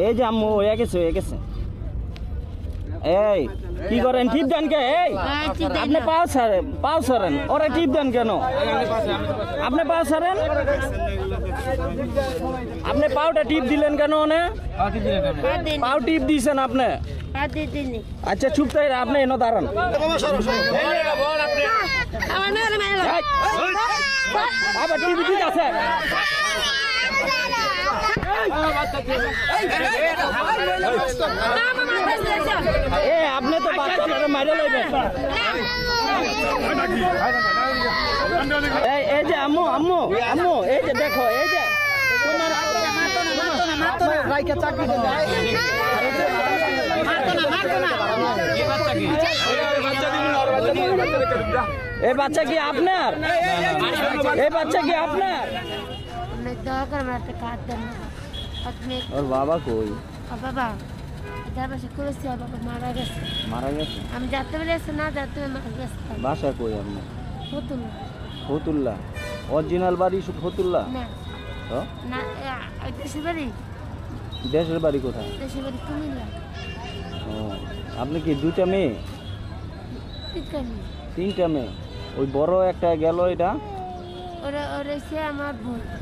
এই যে আম্মু হয়ে গেছে হয়ে গেছে। এই কি করেন? টিপ দেন কে? এই হ্যাঁ, টিপ দেন আপনি না। পাও সারেন পাও সারেন ওরা টিপ দেন কেন? আপনি পাও সারেন আপনি পাউটা টিপ দিলেন কেন ওনে? আর দিন পাও টিপ দিয়েছেন আপনি। আর দিন দিন আচ্ছা চুপ তাই আপনি এনে দাঁড়ান। আমার মেয়ের মেয়ের এই, আবার টিপ দিতে আছে? এ আপনি তো বাচ্চাটারে মাইরে লইবেন। এই যে আম্মু আম্মু আম্মু, এই যে দেখো, এই যে। এই বাচ্চা কি আপনার? এই বাচ্চা কি আপনার? আপনি দয়া ওর বাবা কই ও বাবা যার পাশে করেছি ওর বাবা মারা গেছে মারা গেছে আমি যাতে পেরেছি না যাতে মারা গেছে বাসা কই আপনার নতুন ফতুল্লা অরিজিনাল বাড়ি সু- ফতুল্লা না তো না এ, দেশের বাড়ি দেশের বাড়ি কোথায় দেশের বাড়ি কুমিল্লা ও আপনি কি দুইটা মেয়ে তিনখানি তিনটা মেয়ে ওই বড় একটা গেল এটা ওরা ওরা সে আমার বোন যেমন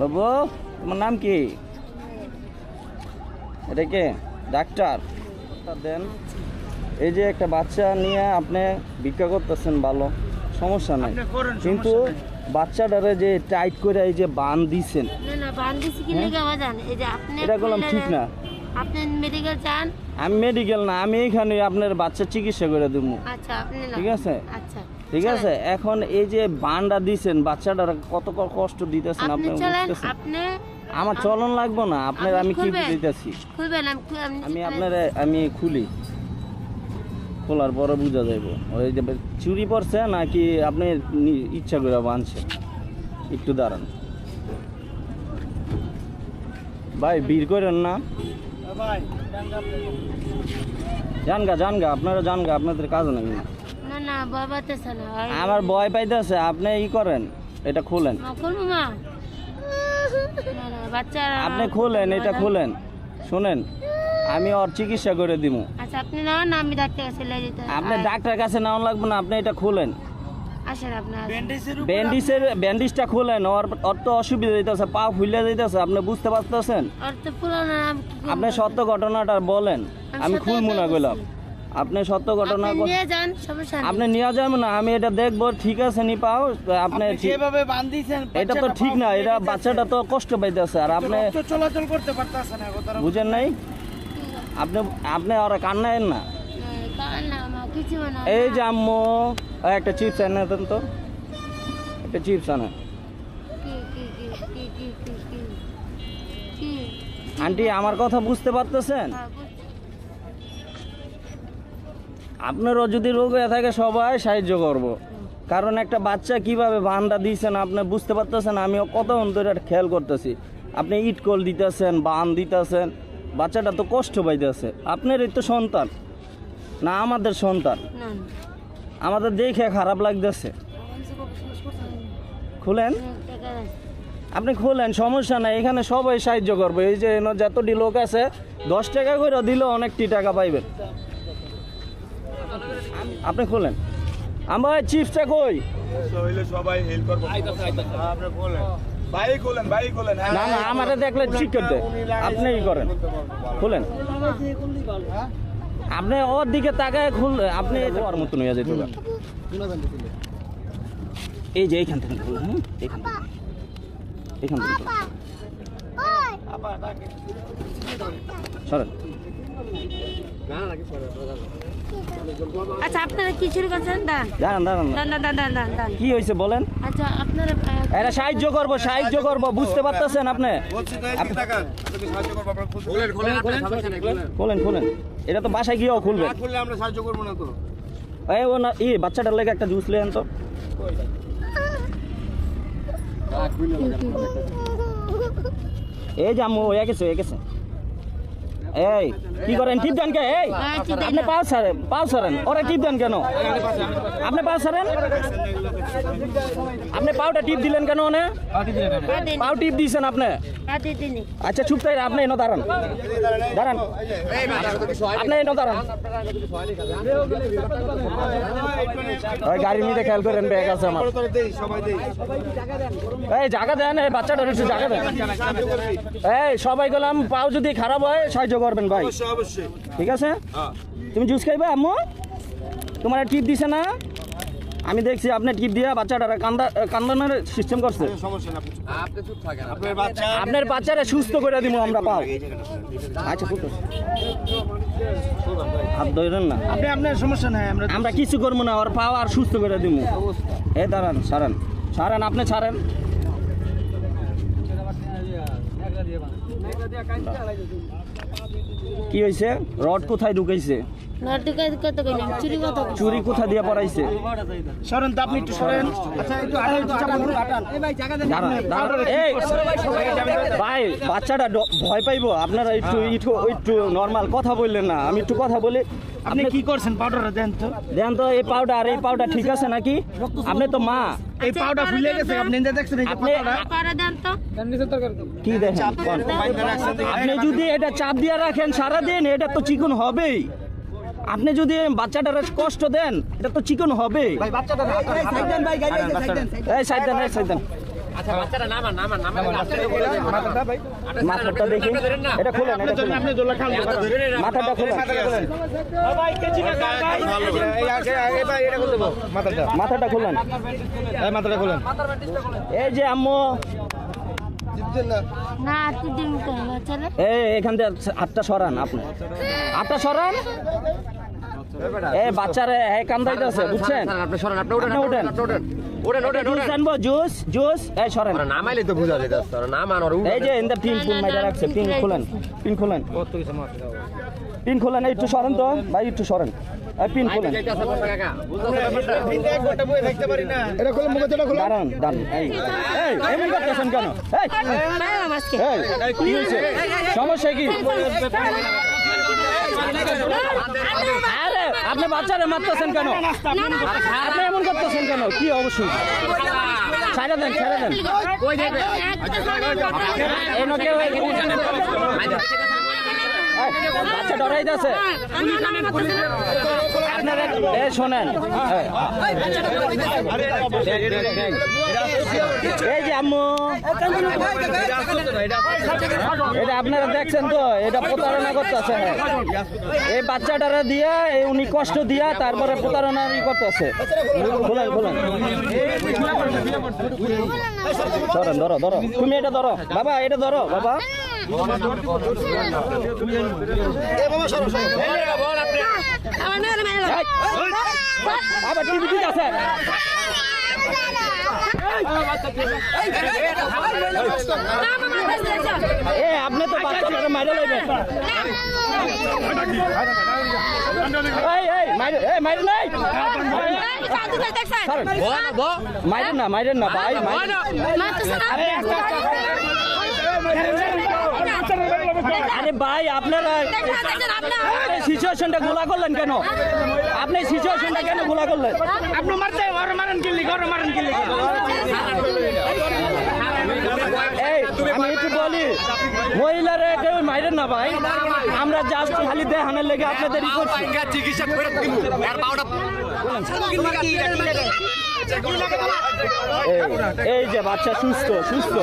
বাবু তোমার নাম কি? এটা কে? ডাক্তার। দেন। এই যে একটা বাচ্চা নিয়ে আপনি ভিক্ষা করতেছেন ভালো। সমস্যা নাই। আপনি করেন, সমস্যা কিন্তু। বাচ্চাটারে যে টাইট করে এই যে বান দিছেন হ্যাঁ? এটা করলাম ঠিক না। আপনি মেডিকেল যান আমি মেডিকেল না আমি এইখানে আপনার বাচ্চা চিকিৎসা করে দেবো আচ্ছা ঠিক আছে? আচ্ছা। ঠিক আছে? এখন এই যে বানটা দিছেন বাচ্চাটার কত কষ্ট দিতেছেন আপনি আপনি বুঝতেছেন? আমার চলন লাগবো না আপনার আমি কি দিতেছি? খুলবেন আমি আপনার আমি খুলি। খোলার পরে বুঝা যাইব। ওই যে চুরি পড়ছে নাকি আপনি ইচ্ছা করে বানছেন? একটু দাঁড়ান। ভাই বীর করেন না। ভাই জানগা জানগা আপনারা জানগা আপনাদের কাজ নাকি না না না বাবাতেছে না। আমার ভয় পাইতেছে আপনি ই করেন এটা খুলেন। মা খুলবো মা না না বাচ্চা আপনি খুলেন এটা খুলেন। শুনেন আমি ওর চিকিৎসা করে দিব আচ্ছা আপনি না না আমি ডাক্তার কাছে লে যেতে আপনি ডাক্তার কাছে নেওয়া লাগবে না আপনি এটা খুলেন। আসেন আপনি। ব্যান্ডেজের খুলেন ওর ওর তো অসুবিধা হইতেছে পা ফুলে যাইতেছে আপনি বুঝতে পারতেছেন? ওর তো? আপনি সত্য ঘটনাটা বলেন আমি খুলমু না গেলাম। আপনি সত্য ঘটনা আপনি নিয়ে যাবেন না আমি এটা দেখব ঠিক আছে নি পাও আপনি এটা তো ঠিক না এটা বাচ্চাটা তো কষ্ট পাইতেছে আর আপনি চলাচল করতে পারতেছে না বুঝেন নাই? আপনি আপনি আর কান্নায়েন না? এই যে আম্মু একটা চিপস এনে দেন তো। একটা চিপস আনে। আন্টি আমার কথা বুঝতে পারতেছেন? আপনারও যদি রোগ হয়ে থাকে সবাই সাহায্য করব। কারণ একটা বাচ্চা কীভাবে বানটা দিয়েছেন আপনি বুঝতে পারতেছেন আমি কত ধরে খেয়াল করতেছি। আপনি ইট কল দিতেছেন বান দিতেছেন বাচ্চাটা তো কষ্ট পাইতেছে। আপনারই তো সন্তান না আমাদের সন্তান? আমাদের দেখে খারাপ লাগতেছে। খুলেন। আপনি খুলেন সমস্যা নাই এখানে সবাই সাহায্য করবে। এই যে যতটি লোক আছে দশ টাকা করে দিলে অনেকটি টাকা পাইবেন। আপনি খুলেন আমার চিপসটা কই? হইলে সবাই হেল্প করব। আপনি খোলেন হ্যাঁ না না আমারে দেখলে আপনি ই করেন। খুলেন আপনি ওর দিকে তাকায় খুললে আপনি ওর মতন হয়ে যেতে পারেন। এই যে এইখান থেকে খুলুন হুম? এইখান থেকে এখান থেকে সরেন। আচ্ছা আপনারা কি শুরু করছেন? দাঁড়ান। দাঁড়ান দান দান দান কি হয়েছে বলেন? আচ্ছা আপনারা এটা সাহায্য করব সাহায্য করব বুঝতে পারতেছেন আপনি? খোলেন খোলেন এটা তো বাসায় গিয়েও খুলবেন না খুললে আমরা সাহায্য করব না তো। এই ও না ই বাচ্চাটার লেগে একটা জুস লেন তো। এই যে আম্মু হয়ে গেছে গেছে এই কি করেন? টিপ দেন কে? এই হ্যাঁ, আপনি। পাও সারেন পাও সারেন ওরা টিপ দেন কেন? আপনি পাও সারেন আপনি পাউটা টিপ দিলেন কেন ওনে? পাও টিপ দিয়েছেন আপনি? আচ্ছা চুপ তাই আপনি এনো দাঁড়ান। দাঁড়ান। আপনি এনো দাঁড়ান। ওই গাড়ির মধ্যে খেয়াল করেন ব্যাগ আছে আমার। এই জায়গা দেন এই বাচ্চাটার একটু জায়গা দেন। এই সবাই গেলাম পাও যদি খারাপ হয় সাহায্য করবেন ভাই। অবশ্যই অবশ্যই। ঠিক আছে? হ্যাঁ। তুমি জুস খাইবে আম্মু? তোমার টিপ দিছে না? আমি দেখছি আপনি টিপ দিয়ে বাচ্চাটার কান্দা কান্দানোর সিস্টেম করছে। আপনার বাচ্চারা সুস্থ করে দিব আমরা পাও। আচ্ছা ফুটো। ধরেন না। আপনি আপনার সমস্যা নাই আমরা আমরা কিছু করব না ওর পাও আর সুস্থ করে দিব এ দাঁড়ান সারান সারান আপনি ছাড়েন। কি হয়েছে রড কোথায় কইলাম চুরি কোথা দিয়ে পড়াইছে? সরেন তো আপনি একটু সরেন। আচ্ছা ভাই বাচ্চাটা ভয় পাইবো। আপনারা একটু একটু একটু নর্মাল কথা বললেন না। আমি একটু কথা বলি। আপনি কি করছেন? পাউডারটা দেন তো। দেন তো এই পাউডার এই পাউডার ঠিক আছে নাকি? আপনি তো মা। এই পাউডার ফুলে গেছে। আপনি নিজে দেখছেন এই? করে দেন তো। কি দেখেন? আপনি যদি এটা চাপ দিয়ে রাখেন সারাদিন এটা তো চিকন হবেই। আপনি যদি বাচ্চাটার কষ্ট দেন এটা তো চিকন হবে। এই সাইড দেন এই সাইড দেন মাথাটা দেখি। এটা খুলেন মাথাটা খুলেন। মাথাটা খুলেন। এই মাথাটা খুলেন। এই যে আম্মু। এখান থেকে হাতটা সরান আপনি। আটটা সরান। এই বাচ্চারে এই কান্দাইতেছে বুঝছেন আপনি সরেন আপনি ওঠেন আপনি ওঠেন। আপনি ওঠেন ওঠেন ওঠেন জুস ওঠেন জুস জুস এই সরেন ওরা নামাইলে তো বুঝা নাম আনোর এই যে ইন্দা পিন মাইরা রাখছে পিন খুলেন পিন খুলেন পিন খুলেন একটু সরেন তো ভাই একটু সরেন এই পিন খুলেন এক ঘণ্টা বয়ে থাকতে পারি না এটা খুলে মুখে এটা দাঁড়ান দাঁড়ান এই এই এমনি করতেছেন কেন এই পাইলাম আজকে এই কি হয়েছে সমস্যা কি আরে, আপনি বাচ্চারে মারতেছেন কেন? আপনি এমন করতেছেন কেন? কি অবশ্যই ছাড়া দেন ছাড়া দেন। বাচ্চা ডরাই আপনারা শোনেন। এই যে আম্মু, এটা আপনারা দেখছেন তো, এটা প্রতারণা করতেছে। এই বাচ্চাটারা দিয়া, এই উনি কষ্ট দিয়া তারপরে প্রতারণা করতেছে। খুলেন খুলেন ধরেন, ধরো ধরো। তুমি এটা ধরো। বাবা, এটা ধরো, বাবা। এ আপনি তো ছাড়েন। মাইরেন না মাইরেন না ভাই মাইরেন আরে ভাই আপনারা সিচুয়েশনটা গোলা করলেন কেন? আপনি সিচুয়েশনটা কেন গোলা করলেন? আপনি মারতে ওর মারেন কিল্লি ওর মারেন কিল্লি। আমি একটু বলি মহিলারা কেউ মাইরেন না ভাই। আমরা জাস্ট খালি দেখানোর লেগে আপনাদের চিকিৎসা এই- যে বাচ্চা সুস্থ সুস্থ।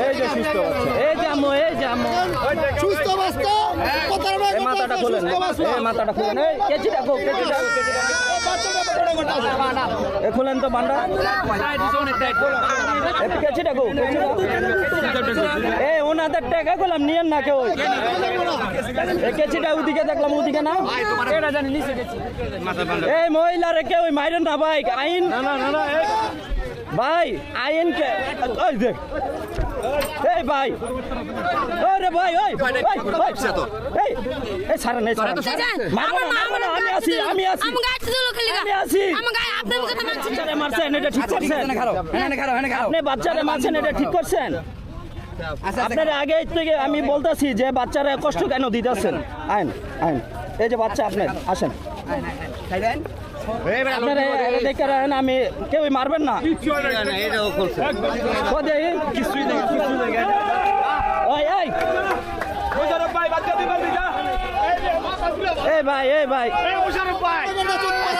এই যে সুস্থ বাচ্চা। এই যে আমো এই যে আমো সুস্থ এই মাথাটা খোলেন এই মাথাটা খোলেন। এই দেখো কেজি দেখো কেজি এ খুলেন তো বান্ডা এ কেচিটা গো এ ওনাদের টাকা করলাম নিয়েন না কেউ। এ কেচিটা ওদিকে দেখলাম ওদিকে না? এই মহিলারে কেউ মাইরেন না ভাই। আইন ভাই আইন কে দেখ। এই ভাই। ওরে ভাই ওই ভাই ভাই এই এই না মারবো আমি আছি আমি আছি। আমার গায়ে তুলো খেলে আমি আছি। আমার গায়ে আপনার কথা মানছি বাচ্চারে মারছেন এটা ঠিক করছেন? আপনি বাচ্চারে মারছেন এটা ঠিক করছেন? আপনার আগে থেকে আমি বলতেছি যে বাচ্চারা কষ্ট কেন দিতেছেন? আইন আইন। এই যে বাচ্চা আপনি আসেন। আপনারা এটা দেখে রাখেন আমি কেউই মারবেন না। কিছুই দেখি কিছুই দেখি ওই এই ভাই এই ভাই।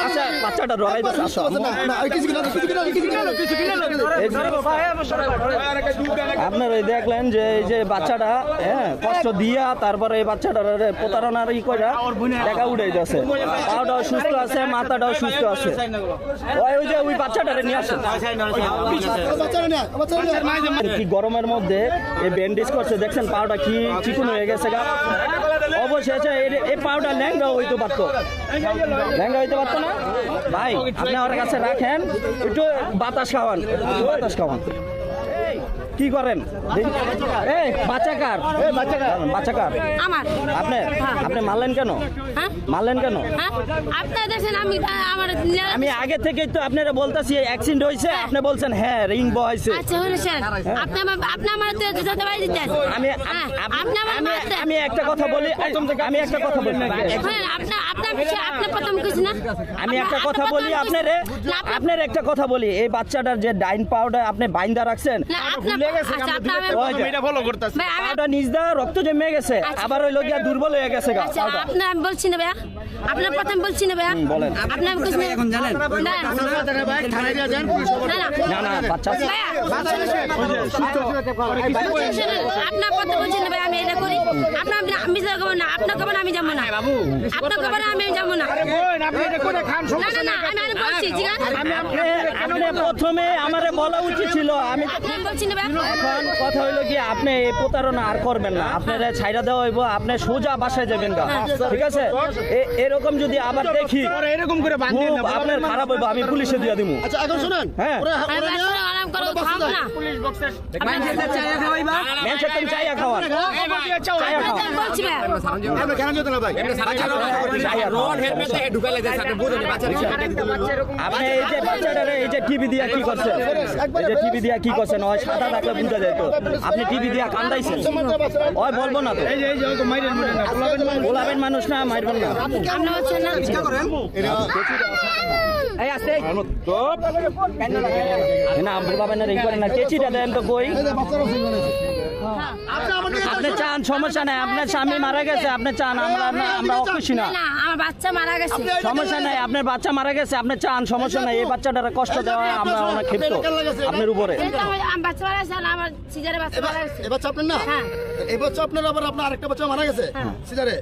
আচ্ছা বাচ্চাটা রড়াই আসো। দেখলেন যে, এই যে বাচ্চাটা হ্যাঁ কষ্ট দিয়া তারপরে এই বাচ্চাটার প্রতারণার ই করে টাকা উড়ে যাচ্ছে পাওটাও সুস্থ আছে, মাথাটাও সুস্থ আছে। ওই ওই যে, ওই বাচ্চাটারে নিয়ে আসেন। কি গরমের মধ্যে এই ব্যান্ডেজ করছে, দেখছেন পাউটা কি চিকুন হয়ে গেছে গা। অবশেষে এই- এই পাউডার ল্যাংড়া হইতে পারতো। ল্যাংড়া হইতে পারতো না? ভাই, আপনি আমার কাছে রাখেন। একটু বাতাস খাওয়ান বাতাস খাওয়ান। কি করেন? এই আমার। আপনি আপনি মারলেন কেন? হ্যাঁ? মারলেন কেন? হ্যাঁ? আপনারা আমি আমার আমি আগে থেকেই তো আপনারা বলতেছি অ্যাক্সিডেন্ট হয়েছে আপনি বলছেন হ্যাঁ রিং বয়সে আচ্ছা শুনেছেন আপনি আমার আপনি আমার তো যেতে বাড়ি দিতেন। আমি হ্যাঁ, আপনি আমার আমি একটা কথা বলি আমি একটা কথা বলি আপনি আপনার আপনি প্রথম কিছু না? আমি একটা কথা বলি আপনারে। আপনার একটা কথা বলি এই বাচ্চাটার যে ডাইন পাউডার আপনি বাইন্দা রাখছেন আচ্ছা, রক্ত জমে গেছে আচ্ছা। আবার ওই লোকিয়া দুর্বল হয়ে গেছে গা আচ্ছা আপনি আমি বলছি না ভাইয়া। আপনার প্রথম বলছি না ভাইয়া। বলেন। আপনি এখন জানেন। না না। না না বাচ্চা আপনার কথা বলছি না ভাই আমি এটা করি। আপনার আপনি আমি যাব না আপনার খবর আমি যাব না। আপনার খবর আমি যাব না। না না না আমি আমি বলছি প্রথমে আমারে বলা উচিত ছিল আমি আমি বলছি না ভাই এখন কথা হইল কি আপনি এই প্রতারণা আর করবেন না আপনারা ছাইরা দেওয়া হইব আপনি সোজা বাসায় যাবেন গা ঠিক আছে এরকম যদি আবার দেখি এরকম করে আপনার খারাপ হইব আমি পুলিশে দিয়ে দিব আচ্ছা এখন শুনেন হ্যাঁ চাইয়া চাইয়া খাওয়ান চাইয়া আপনি এই যে বাচ্চাটারে এই যে টিভি দিয়া কি করছেন এই যে টিভি দিয়া কি করছেন সাদা থাকলে বুঝা যায় তো। আপনি টিভি দিয়া কান্দাইছেন। ওই বলব না তো। বলাবেন মানুষ। না মারবেন না। আপনি বলছেন না? না। বলাবেন না। রেখে না কেচিটা দেন তো কই? আপনি চান সমস্যা নাই আপনার স্বামী মারা গেছে আপনি চান আমরা আমরা অখুশি না না আমার বাচ্চা মারা গেছে সমস্যা নাই আপনার বাচ্চা মারা গেছে আপনি চান সমস্যা নাই এই বাচ্চাটার কষ্ট দেওয়া আমরা অনেক ক্ষিপ্ত আপনার উপরে কিন্তু আমার আমার বাচ্চা মারা গেছে আমার সিজারে বাচ্চা মারা গেছে এবার আপনার না হ্যাঁ। এই বছর আপনার আবার আপনার আরেকটা বাচ্চা মারা গেছে সিজারে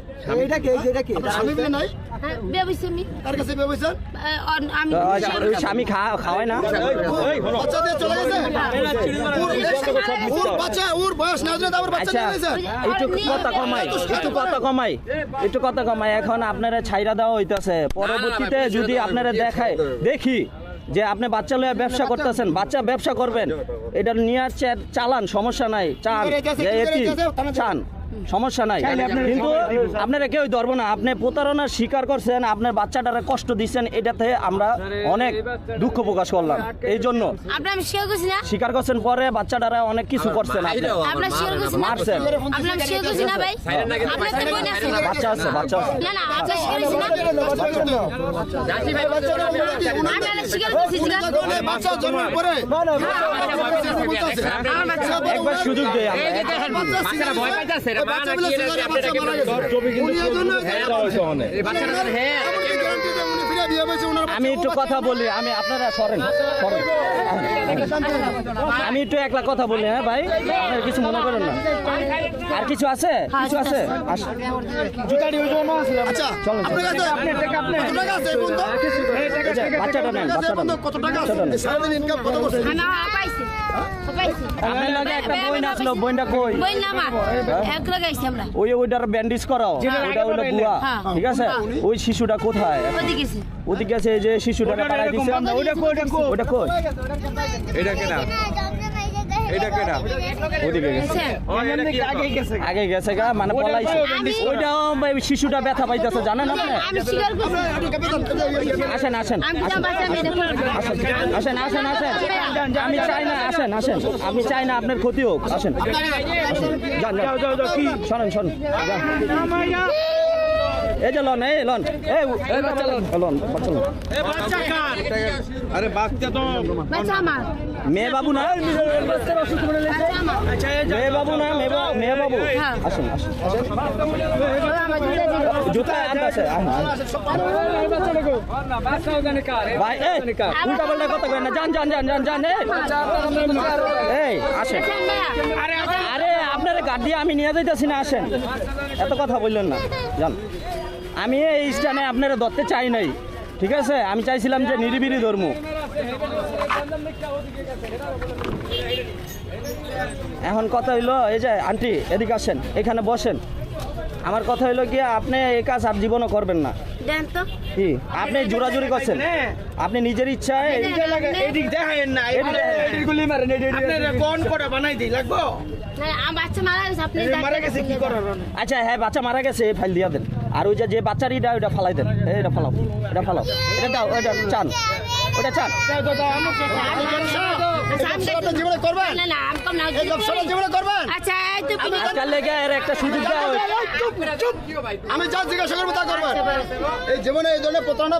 এটা কি এটা কি স্বামী বিয়ে নাই হ্যাঁ তার কাছে বিয়ে আমি খাওয়ায় না বাচ্চা দিয়ে চলে গেছে ওর- ওর বাচ্চা ওর বয়স আচ্ছা একটু কথা কমাই একটু কথা কমাই একটু কথা কমাই এখন আপনারা ছাইরা দেওয়া হইতাছে। পরবর্তীতে যদি আপনারা দেখায় দেখি যে আপনি বাচ্চা লয়ে ব্যবসা করতেছেন বাচ্চা ব্যবসা করবেন এটা নিয়ে চালান সমস্যা নাই চান চান। সমস্যা নাই কিন্তু আপনারা কেউ ধরবো না আপনি প্রতারণার স্বীকার করছেন আপনার বাচ্চাটারে কষ্ট দিচ্ছেন এটাতে আমরা অনেক দুঃখ প্রকাশ করলাম এই জন্য স্বীকার করছেন পরে বাচ্চাটারা অনেক কিছু করছেন মারছেন বাচ্চা আছে বাচ্চা একবার সুযোগ দেয় আমরা ভয় পাইতেছে উনি জন্য- বাচ্চারা হ্যাঁ। আমি একটু কথা বলি আমি আপনারা সরেন সরেন। আমি একটু একলা কথা বলি হ্যাঁ ভাই? আপনারা কিছু মনে করেন না। আর কিছু আছে? কিছু আছে? আচ্ছা আছে বাচ্চাটা নেন বাচ্চাটা কত টাকা হইল বুয়া হ্যাঁ। ঠিক আছে? ওই শিশুটা কোথায়? ওদিকে আছে। যে শিশুটা ওটা কই? এটা কেনা? এটা কেনা ওদিকে গেছে। আগে গেছে গা মানে পলাইছে। ওইটাও শিশুটা ব্যথা পাইতেছে জানেন আপনি? করছি। আসেন আসেন আসেন। আসেন আসেন আমি চাই না আসেন আসেন। আমি চাই না আপনার ক্ষতি হোক আসেন। আসেন। যান যান। শোনেন শোনেন। এই যে লন এই লন। এই এই বাচ্চা লন লন বাচ্চা লন আরে বাচ্চা তো বাচ্চা আমার। মেয়ে বাবু না? মেয়ে বাবু না? মেয়ে বাবু মেয়ে বাবু। হ্যাঁ। আসেন জুতা ভাই এই উল্টা পাল্টা কথা কই না। যান যান যান যান যান এই। এই আসেন। আরে আপনার গাড়ি দিয়ে আমি নিয়ে যাইতেছি না আসেন। এত কথা বললেন না। যান। আমি এই স্টানে আপনারা ধরতে চাই নাই, ঠিক আছে? আমি চাইছিলাম যে নিরিবিরি ধর্ম। এখন কথা হইল, এই যে আন্টি, এদিকে আসেন, এখানে বসেন। আমার কথা হইল কি আপনি এই কাজ আর জীবনও করবেন না। দেন তো। কি? আপনি জোরাজুরি করছেন? আপনি নিজের ইচ্ছায় এদিক দেখায়েন না কোন করে বানাই দিই লাগবো? না আমার বাচ্চা মারা গেছে আপনি মারা গেছে কি করার? আচ্ছা হ্যাঁ বাচ্চা মারা গেছে এই ফাইল দিয়া দেন। আর ওই যে যে বাচ্চার ইটা ওইটা ফালাই দেন। এটা ফালাও এটা ফালাও। এটা দাও ওইটা চান। ওটা চান জীবনে করবেন না না আমি আচ্ছা যা জিজ্ঞাসা করব তা করবেন এই জীবনে এই ধরনের প্রতারণা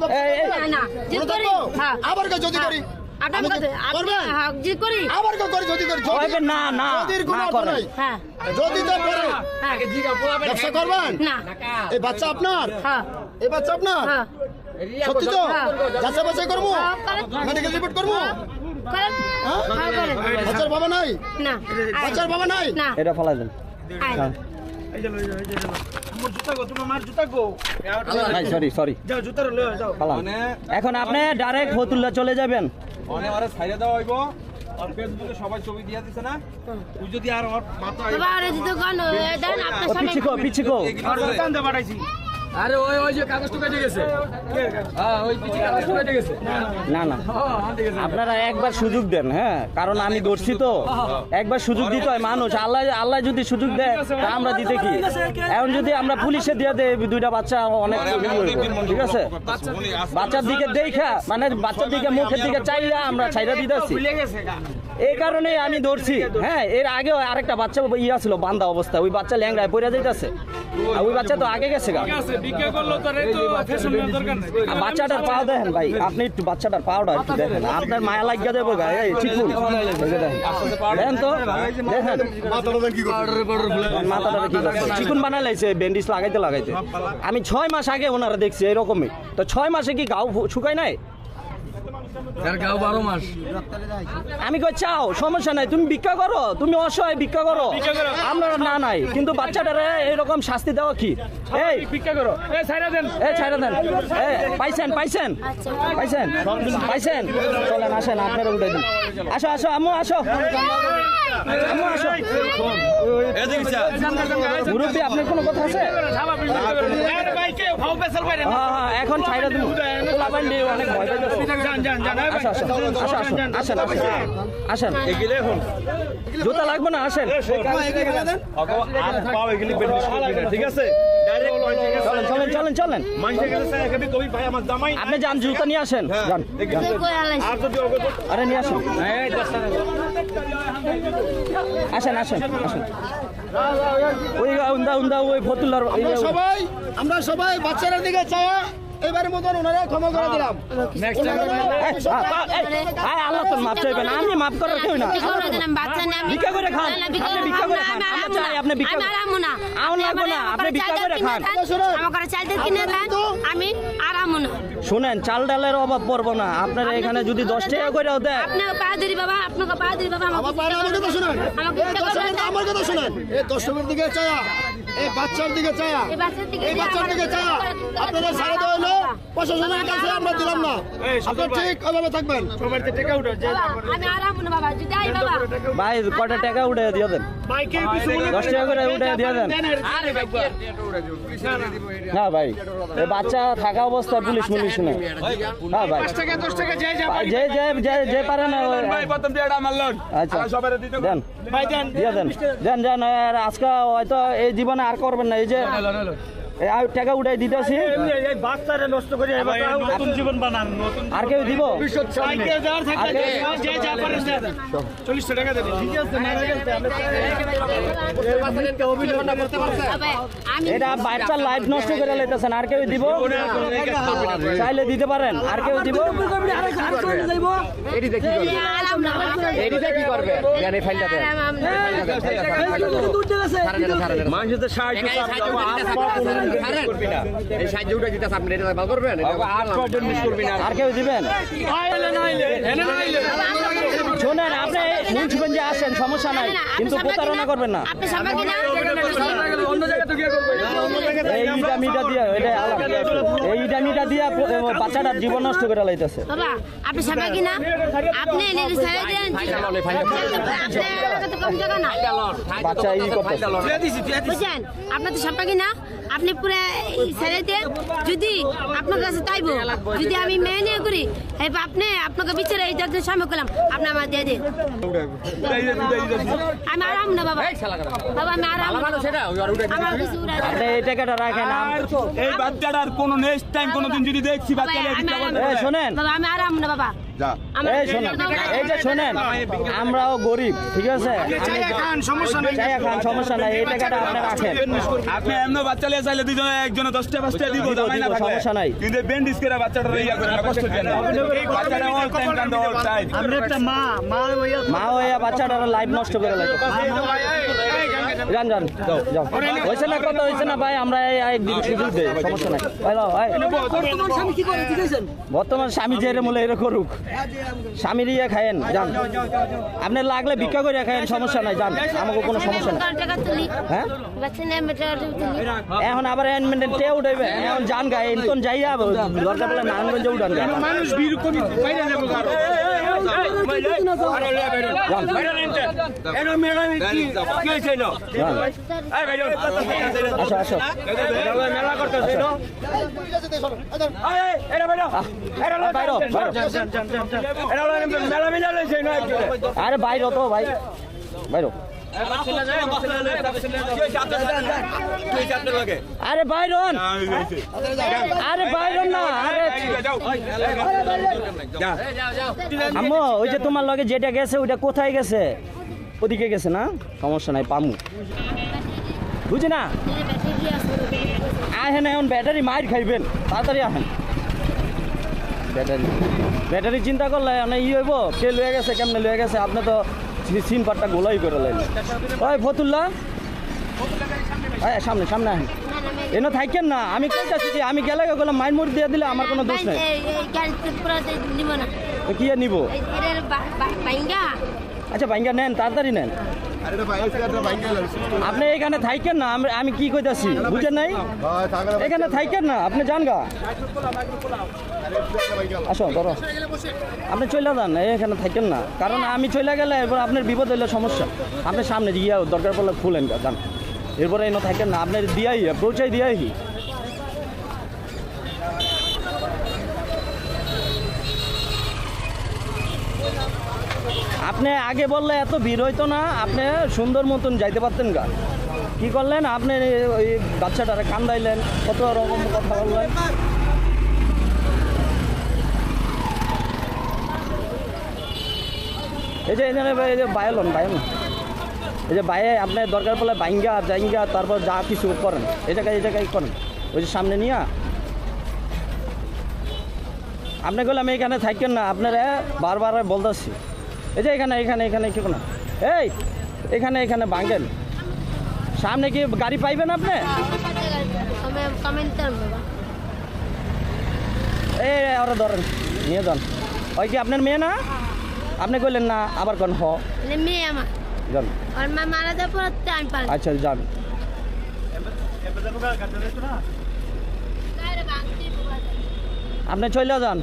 করি? হ্যাঁ। আবার যদি করি। কথা তো- করবেন হ্যাঁ করি। আবার করি যদি করি। না, না। হ্যাঁ। যদি তো করে। হ্যাঁ। ব্যবসা করবেন? এই বাচ্চা আপনার? হ্যাঁ। এই বাচ্চা আপনার? হ্যাঁ। সত্যি তো? হ্যাঁ। যাচাই বাছাই করব? হ্যাঁ, মেডিকেল রিপোর্ট করব? করেন। হ্যাঁ? হ্যাঁ বাচ্চার বাবা নাই? না বাচ্চার বাবা নাই? এটা ফালাই দেন। আয়। হ্যাঁ। আমার জুতা গো তোমার মার জুতা গো। নাই সরি সরি যাও জুতার লয়ে যাও। ফালান এখন আপনি ডাইরেক্ট ফতুল্লা চলে যাবেন। ছাইড়ে দেওয়া হইব। আর ফেসবুকে সবাই ছবি দিয়া দিছে না? তুই যদি আর ওর মাথা বাবা ওরে দিতে কোন দেন আপনার সামনে পিছিকো পিছিকো আর দোকান দে বাড়াইছি আরে ওই ওই যে কাগজটা কেটে গেছে। হ্যাঁ ওই পিছে কাগজটা কেটে গেছে। না না। আপনারা একবার সুযোগ দেন হ্যাঁ? কারণ আমি ধরছি তো। একবার সুযোগ দিতে হয় মানুষ। আল্লাহ আল্লাহ যদি সুযোগ দেয় তা আমরা দিতে কি? এখন যদি আমরা পুলিশে দিয়ে দেয় দুইটা বাচ্চা অনেক ঠিক আছে? বাচ্চার দিকে দেখা মানে বাচ্চার দিকে মুখের দিকে চাইয়া আমরা ছাইরা দিতেছি। এই কারণে আমি ধরছি। হ্যাঁ এর আগেও আরেকটা বাচ্চা ইয়া ছিল বান্ধা অবস্থা। ওই বাচ্চা ল্যাংড়ায় পড়ে যাইতেছে। আর ওই বাচ্চা তো আগে গেছে গা। বাচ্চাটার পাও দেখেন ভাই আপনি একটু বাচ্চাটার পাওটা একটু দেখেন। আপনার মায়া লাগিয়ে দেবো গা এই চিকুন দেখেন তো দেখেন। মাথাটা কি চিকুন বানাই লাইছে ব্যান্ডিজ লাগাইতে লাগাইতে। আমি ছয় মাস আগে ওনারা দেখছি এরকমই তো ছয় মাসে কি গাও শুকায় নাই? আমি কই চাও সমস্যা নাই তুমি ভিক্ষা করো তুমি অসহায় ভিক্ষা করো। আমরা না নাই কিন্তু বাচ্চাটারে এরকম শাস্তি দেওয়া কি? এই ভিক্ষা করো। এ ছাইরা দেন। এই ছাইরা দেন। এই পাইছেন পাইছেন পাইছেন পাইছেন। চলেন আসেন আপনারা উঠে দিন। আসো আসো আম্মু আসো। আম্মু আসো। মুরব্বী আপনার কোনো কথা আছে? পেছাল বাইরে হ্যাঁ হ্যাঁ এখন ছাইরা দিন। পোলা পান্ডি অনেক ভয় পাইতেছে। যান যান যান আসো আসো আসো আসো আসেন আসেন। আসেন। এগিলে এখন। জুতা লাগবে না? আসেন। আর পাও এগুলি ঠিক আছে? চলেন চলেন আপনি যান জুতা নিয়ে আসেন। যান। আরে নিয়ে আসুন। আসেন আসেন আসেন। ওই উন্দা উন্দা ওই ফতুল্লার সবাই আমরা সবাই বাচ্চাদের দিকে চাওয়া এবারের মতন ওনারা ক্ষমা করে দিলাম। এই, আ, আ, এই, আয়, আল্লাহ তোর মাপ চাইবেন আমি মাপ করার কেউ না। ভিক্ষা করে বাচ্চা নিয়ে আমি ভিক্ষা করে খান। না, না, ভিক্ষা আপনি ভিক্ষা করে খান। আমরা চাই আপনি ভিক্ষা করে- আরামু না। আমার লাগবে না, আপনি ভিক্ষা করে কিনে খান। আমার ঘরে কিনে দেন। আমি না। শুনেন চাল ডালের অভাব পড়ব না। আপনারা এখানে যদি দশ টাকা করে দেয় আপনাকে পা ধরি বাবা আপনাকে পা ধরি বাবা আমার কথা শুনেন। আমাকে এই দর্শকের আমার কথা শুনেন। এই দর্শকের দিকে চায়া। এই বাচ্চার দিকে চায়া। এই বাচ্চার দিকে এই বাচ্চার দিকে চায়া। আপনারা সারা দেওয়া হলো প্রশাসনের কাছে আমরা দিলাম না। আপনারা ঠিক ওইভাবে থাকবেন। ভাই কটা টাকা উঠে দিয়ে দেন? বাইকে কিছু দশ টাকা করে উঠে দিয়ে দেন। না ভাই এই বাচ্চা থাকা অবস্থায় পুলিশ পুলিশ না হ্যাঁ ভাই যা ভাই, যে যে যে যে পারে না ওই- ভাই প্রথম বিয়েটা মারলেন আচ্ছা। দেন। দিয়ে দেন। দেন। দেন আজকে হয়তো এই জীবনে আর করবেন না এই যে আর টাকা উঠাই দিতেছি এমনি নষ্ট করে নতুন জীবন বানান আর কেউ দিব টাকা ঠিক আছে এটা বাচ্চার লাইফ নষ্ট করে লাইতেছেন আর কেউ দিব চাইলে দিতে পারেন আর কেউ দিব কি করবে না কি না। এই সাহায্য উঠে দিতে আপনি এটা ভালো করবেন? না। আর কেউ দিবেন? শোনেন আপনি মুন্সিগঞ্জে আসেন সমস্যা নাই। কিন্তু প্রতারণা করবেন না। আপনি সামনে কিনা অন্য জায়গায় তো গিয়ে করবে এই ইটা মিটা দিয়ে এটা আলাদা। এই ইটা মিটা দিয়ে বাচ্চাটার জীবন নষ্ট করে লাইতেছে। বাবা আপনি সামনে কিনা আপনি দেন। না। বাচ্চা বুঝছেন? তো সাপা কিনা আপনি পুরো ছেড়ে দিয়ে যদি আপনার কাছে তাইবো যদি আমি মেনে করি এবার আপনি আপনাকে বিচারে এই যত সামনে করলাম আপনি আমার দিয়ে দিন। আমি আরাম না বাবা। বাবা আমি আরাম না ভালো সেটা ওই আর উঠে আমার কিছু উড়াই দেন। আপনি এই টাকাটা রাখেন এই বাচ্চাটার কোনো নেক্সট টাইম কোনোদিন যদি দেখছি বাচ্চাটা আমি আরাম না। শোনেন। বাবা আমি আরাম না বাবা। আমার এই শোনেন যে শোনেন আমরাও গরিব ঠিক আছে খান সমস্যা নাই চাইয়া খান সমস্যা এই টাকাটা আপনি রাখেন আপনি এমন বাচ্চা লিয়ে চাইলে দুজনে একজনে দশটা পাঁচটা দিব। সমস্যা নাই। কিন্তু বেন্ডিস করে বাচ্চাটা ইয়া করে কষ্ট দিয়ে বাচ্চাটা অল টাইম কান্দে অল টাইম আমরা একটা মা মা হইয়া মা হইয়া বাচ্চাটার লাইফ নষ্ট করে লাগে যান যান যাও যাও হয়েছে না কত হয়েছে না ভাই আমরা একদিন সুযোগ সমস্যা নাই। বর্তমান স্বামী যে মূলে এরকম করুক স্বামীর দিয়ে খায়েন যান। আপনি লাগলে ভিক্ষা করে খায়েন সমস্যা নাই যান। আমাকে কোনো সমস্যা নাই। হ্যাঁ? তুলি এখন আবার টে উঠাইবে। এখন যান গায়ে যাই যাইয়া দরকার পড়লে নারায়ণগঞ্জে উঠান গায়ে মানুষ আসো আসো। বাইরো, বাইরো। আরে বাইর তো ভাই। বাইরো আরে বাইরন। আরে বাইরন না আরে আম্মু ওই যে তোমার লগে যেটা গেছে ওইটা কোথায় গেছে? ওদিকে গেছে না? সমস্যা নাই পামু। বুঝি না? আহেন এখন ব্যাটারি মাইর খাইবেন। তাড়াতাড়ি আহেন। ব্যাটারি। ব্যাটারি চিন্তা করলে মানে ই হইব। কে লয়ে গেছে কেমনে লয়ে গেছে? আপনি তো সিন পাটটা গোলাই করে লাইন ওই ফতুল্লাহ। হ্যাঁ সামনে সামনে আহেন এনে থাকেন না আমি কইতাছি যে আমি গেলে গেলে মাইন মুড়ি দিয়ে দিলে আমার কোনো দোষ নাই। কি নিব? আচ্ছা ভাইঙ্গা নেন তাড়াতাড়ি নেন। আপনি এখানে থাকেন না, আমি কি কইতাছি? বুঝেন নাই? এখানে থাকেন না, আপনি যান গা। আসো ধরো। আপনি চলে যান এখানে থাকেন না। কারণ আমি চলে গেলে এরপর আপনার বিপদ হইলে সমস্যা। আপনি সামনে গিয়ে দরকার পড়লে খুলেন গা, যান। এরপরে এনে থাকেন না, আপনার দিয়াই, পৌঁছাই দিয়াই। আপনি আগে বললে এত ভিড় হইতো না, আপনি সুন্দর মতন যাইতে পারতেন গা। কি করলেন? আপনি ওই বাচ্চাটারে কান্দাইলেন কত রকম কথা বললেন। এই যে এখানে এই যে বায়লন বায়লন এই যে বায়ে আপনার দরকার পড়লে বাইঙ্গা, জাইঙ্গা, তারপর যা কিছু করেন। এই জায়গায় এই জায়গায় করেন। ওই যে সামনে নিয়ে। আপনি বললাম আমি এখানে থাকেন না। আপনারা বারবার বলতেছি। এই যে এখানে এখানে এখানে, কি কোনো এই, এখানে এখানে ভাঙেন সামনে কি গাড়ি পাইবেন আপনি? এই ওরা ধরেন, নিয়ে যান। ওই কি আপনার মেয়ে না? আপনি কইলেন না, আবার কোন মেয়ে আমার আর মা মারা আমি পারি আচ্ছা যান। আপনি চলে যান।